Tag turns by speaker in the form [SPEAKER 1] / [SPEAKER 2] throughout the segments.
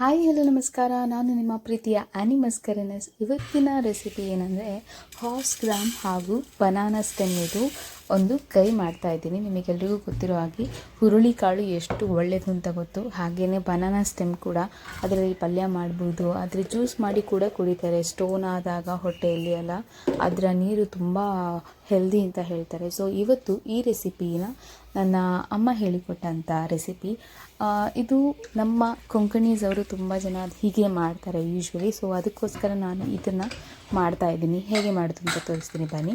[SPEAKER 1] Hi, hello, ನಮಸ್ಕಾರ. ನಾನು ನಿಮ್ಮ ಪ್ರೀತಿಯ ಆನಿಮಸ್ಕರನಸ್ ಇವತ್ತಿನ ರೆಸಿಪಿ ಏನಂದರೆ ಹಾರ್ಸ್ ಗ್ರಾಮ್ ಹಾಗೂ ಬನಾನಾ ಸ್ಟೆಮ್ ಇದು ಒಂದು ಕೈ ಮಾಡ್ತಾ ಇದ್ದೀನಿ. ನಿಮಗೆಲ್ರಿಗೂ ಗೊತ್ತಿರೋ ಹಾಗೆ ಹುರುಳಿಕಾಳು ಎಷ್ಟು ಒಳ್ಳೆಯದು ಅಂತ ಗೊತ್ತು. ಹಾಗೆಯೇ ಬನಾನಾ ಸ್ಟೆಮ್ ಕೂಡ ಅದರಲ್ಲಿ ಪಲ್ಯ ಮಾಡ್ಬೋದು. ಅದರ ಜ್ಯೂಸ್ ಮಾಡಿ ಕೂಡ ಕುಡಿತಾರೆ. ಸ್ಟೋನ್ ಆದಾಗ ಹೊಟ್ಟೆಯಲ್ಲಿ ಅಲ್ಲ ಅದರ ನೀರು ತುಂಬ ಹೆಲ್ದಿ ಅಂತ ಹೇಳ್ತಾರೆ. ಸೊ ಇವತ್ತು ಈ ರೆಸಿಪಿನ ನನ್ನ ಅಮ್ಮ ಹೇಳಿಕೊಟ್ಟಂಥ ರೆಸಿಪಿ ಇದು ನಮ್ಮ ಕೊಂಕಣೀಸ್ ಅವರು ತುಂಬ ಜನ ಅದು ಹೀಗೆ ಮಾಡ್ತಾರೆ ಯೂಶ್ವಲಿ ಸೊ ಅದಕ್ಕೋಸ್ಕರ ನಾನು ಇದನ್ನು ಮಾಡ್ತಾ ಇದ್ದೀನಿ. ಹೇಗೆ ಮಾಡೋದು ಅಂತ ತೋರಿಸ್ತೀನಿ ಬನ್ನಿ.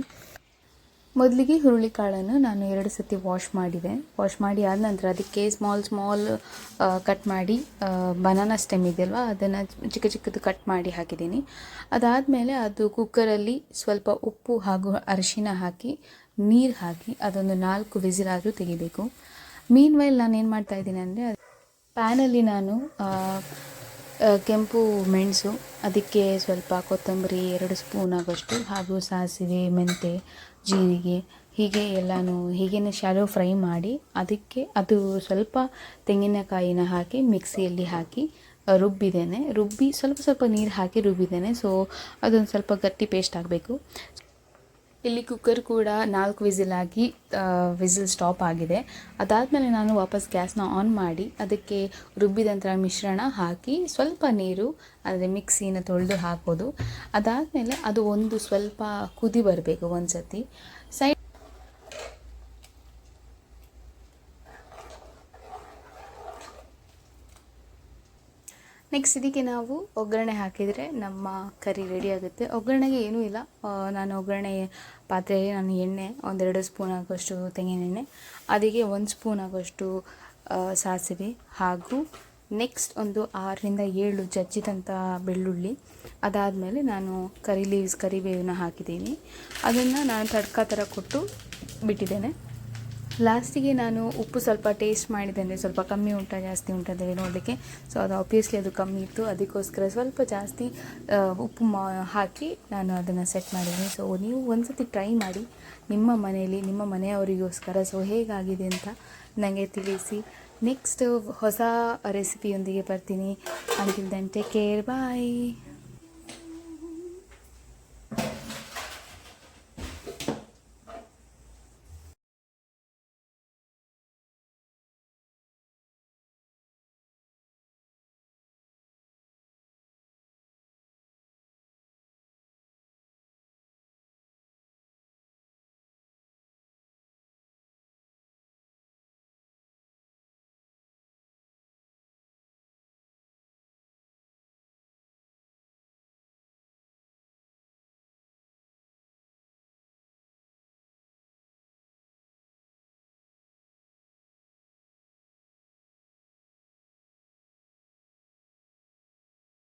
[SPEAKER 1] ಮೊದಲಿಗೆ ಹುರುಳಿಕಾಳನ್ನು ನಾನು ಎರಡು ಸತಿ ವಾಶ್ ಮಾಡಿದೆ. ವಾಶ್ ಮಾಡಿ ಆದ ನಂತರ ಅದಕ್ಕೆ ಸ್ಮಾಲ್ ಸ್ಮಾಲ್ ಕಟ್ ಮಾಡಿ ಬನಾನಾ ಸ್ಟೆಮ್ ಇದೆಯಲ್ವ, ಅದನ್ನು ಚಿಕ್ಕ ಚಿಕ್ಕದು ಕಟ್ ಮಾಡಿ ಹಾಕಿದ್ದೀನಿ. ಅದಾದಮೇಲೆ ಅದು ಕುಕ್ಕರಲ್ಲಿ ಸ್ವಲ್ಪ ಉಪ್ಪು ಹಾಗೂ ಅರಿಶಿನ ಹಾಕಿ, ನೀರು ಹಾಕಿ ಅದೊಂದು ನಾಲ್ಕು ವಿಸಿಲಾದರೂ ತೆಗಿಬೇಕು. ಮೀನ್ ವೈಲ್ ನಾನು ಏನು ಮಾಡ್ತಾ ಇದ್ದೀನಿ ಅಂದರೆ ಪ್ಯಾನಲ್ಲಿ ನಾನು ಕೆಂಪು ಮೆಣಸು, ಅದಕ್ಕೆ ಸ್ವಲ್ಪ ಕೊತ್ತಂಬರಿ, ಎರಡು ಸ್ಪೂನ್ ಆಗೋಷ್ಟು, ಹಾಗೂ ಸಾಸಿವೆ, ಮೆಂತೆ ಜೀರಿಗೆ, ಹೀಗೆ ಎಲ್ಲನೂ, ಹೀಗೇನೆ ಶಾಲೋ ಫ್ರೈ ಮಾಡಿ ಅದಕ್ಕೆ ಅದು ಸ್ವಲ್ಪ ತೆಂಗಿನಕಾಯಿನ ಹಾಕಿ ಮಿಕ್ಸಿಯಲ್ಲಿ ಹಾಕಿ ರುಬ್ಬಿದ್ದೇನೆ. ರುಬ್ಬಿ ಸ್ವಲ್ಪ ಸ್ವಲ್ಪ ನೀರು ಹಾಕಿ ರುಬ್ಬಿದ್ದೇನೆ. ಸೊ ಅದೊಂದು ಸ್ವಲ್ಪ ಗಟ್ಟಿ ಪೇಸ್ಟ್ ಆಗಬೇಕು. ಇಲ್ಲಿ ಕುಕ್ಕರ್ ಕೂಡ ನಾಲ್ಕು ವಿಸಿಲ್ ಆಗಿ ವಿಸಿಲ್ ಸ್ಟಾಪ್ ಆಗಿದೆ. ಅದಾದಮೇಲೆ ನಾನು ವಾಪಸ್ ಗ್ಯಾಸ್ನ ಆನ್ ಮಾಡಿ, ಅದಕ್ಕೆ ರುಬ್ಬಿದಂಥ ಮಿಶ್ರಣ ಹಾಕಿ, ಸ್ವಲ್ಪ ನೀರು ಅಂದರೆ ಮಿಕ್ಸಿನ ತೊಳೆದು ಹಾಕೋದು. ಅದಾದಮೇಲೆ ಅದು ಒಂದು ಸ್ವಲ್ಪ ಕುದಿ ಬರಬೇಕು ಒಂದು ಸತಿ ಸೈಡ್ ನೆಕ್ಸ್ಟ್ ಇದಕ್ಕೆ ನಾವು ಒಗ್ಗರಣೆ ಹಾಕಿದರೆ ನಮ್ಮ ಕರಿ ರೆಡಿ ಆಗುತ್ತೆ. ಒಗ್ಗರಣೆಗೆ ಏನೂ ಇಲ್ಲ. ನಾನು ಒಗ್ಗರಣೆ ಪಾತ್ರೆಯಲ್ಲಿ ನಾನು ಎಣ್ಣೆ, ಒಂದೆರಡು ಸ್ಪೂನ್ ಆಗೋಷ್ಟು ತೆಂಗಿನೆಣ್ಣೆ ಅದಕ್ಕೆ ಒಂದು ಸ್ಪೂನ್ ಆಗೋಷ್ಟು ಸಾಸಿವೆ ಹಾಗೂ ನೆಕ್ಸ್ಟ್ ಒಂದು ಆರರಿಂದ ಏಳು ಜಜ್ಜಿದಂಥ ಬೆಳ್ಳುಳ್ಳಿ. ಅದಾದಮೇಲೆ ನಾನು ಕರಿ ಲೀವ್ಸ್ ಕರಿಬೇವನ್ನ ಹಾಕಿದ್ದೀನಿ. ಅದನ್ನು ನಾನು ತಡ್ಕ ಥರ ಕೊಟ್ಟು ಬಿಟ್ಟಿದ್ದೇನೆ. ಲಾಸ್ಟಿಗೆ ನಾನು ಉಪ್ಪು ಸ್ವಲ್ಪ ಟೇಸ್ಟ್ ಮಾಡಿದ್ದೇನೆ ಸ್ವಲ್ಪ ಕಮ್ಮಿ ಉಂಟಾ, ಜಾಸ್ತಿ ಉಂಟಾ ಅಂತೇಳಿ ನೋಡಲಿಕ್ಕೆ. ಸೊ ಅದು ಆಬ್ವಿಯಸ್ಲಿ ಅದು ಕಮ್ಮಿ ಇತ್ತು. ಅದಕ್ಕೋಸ್ಕರ ಸ್ವಲ್ಪ ಜಾಸ್ತಿ ಉಪ್ಪು ಮಾ, ಹಾಕಿ ನಾನು ಅದನ್ನು ಸೆಟ್ ಮಾಡಿದ್ದೀನಿ. ಸೊ ನೀವು ಒಂದ್ಸತಿ ಟ್ರೈ ಮಾಡಿ. ನಿಮ್ಮ ಮನೆಯಲ್ಲಿ, ನಿಮ್ಮ ಮನೆಯವರಿಗೋಸ್ಕರ. ಸೊ ಹೇಗಾಗಿದೆ ಅಂತ ನನಗೆ ತಿಳಿಸಿ. ನೆಕ್ಸ್ಟ್ ಹೊಸ ರೆಸಿಪಿಯೊಂದಿಗೆ ಬರ್ತೀನಿ. Take care bye